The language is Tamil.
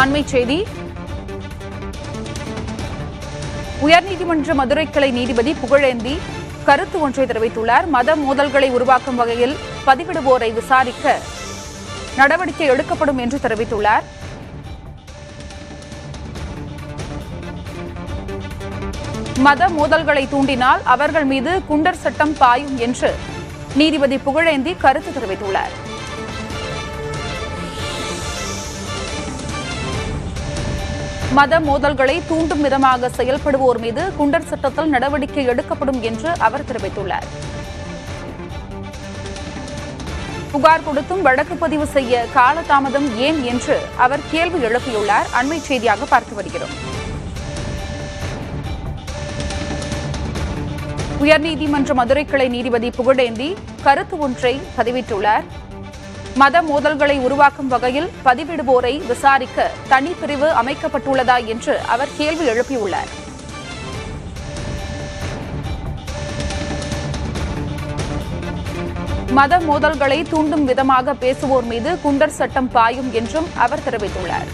அண்மை செய்தி. உயர்நீதிமன்ற மதுரை கிளை நீதிபதி புகழேந்தி கருத்து ஒன்றை தெரிவித்துள்ளார். மத மோதல்களை உருவாக்கும் வகையில் பதிவிடுவோரை விசாரிக்க நடவடிக்கை எடுக்கப்படும் என்று தெரிவித்துள்ளார். மத மோதல்களை தூண்டினால் அவர்கள் மீது குண்டர் சட்டம் பாயும் என்று நீதிபதி புகழேந்தி கருத்து தெரிவித்துள்ளார். மத மோதல்களை தூண்டும் விதமாக செயல்படுவோர் மீது குண்டர் சட்டத்தில் நடவடிக்கை எடுக்கப்படும் என்று அவர் தெரிவித்துள்ளார். புகார் கொடுத்தும் வழக்கு பதிவு செய்ய காலதாமதம் ஏன் என்று அவர் கேள்வி எழுப்பியுள்ளார். அண்மை செய்தியாக பார்த்து வருகிறோம். உயர்நீதிமன்ற மதுரை கிளை நீதிபதி புகழேந்தி கருத்து ஒன்றை பதிவிட்டுள்ளார். மத மோதல்களை உருவாக்கும் வகையில் பதிவிடுவோரை விசாரிக்க தனிப்பிரிவு அமைக்கப்பட்டுள்ளதா என்று அவர் கேள்வி எழுப்பியுள்ளார். மத மோதல்களை தூண்டும் விதமாக பேசுவோர் மீது குண்டர் சட்டம் பாயும் என்றும் அவர் தெரிவித்துள்ளார்.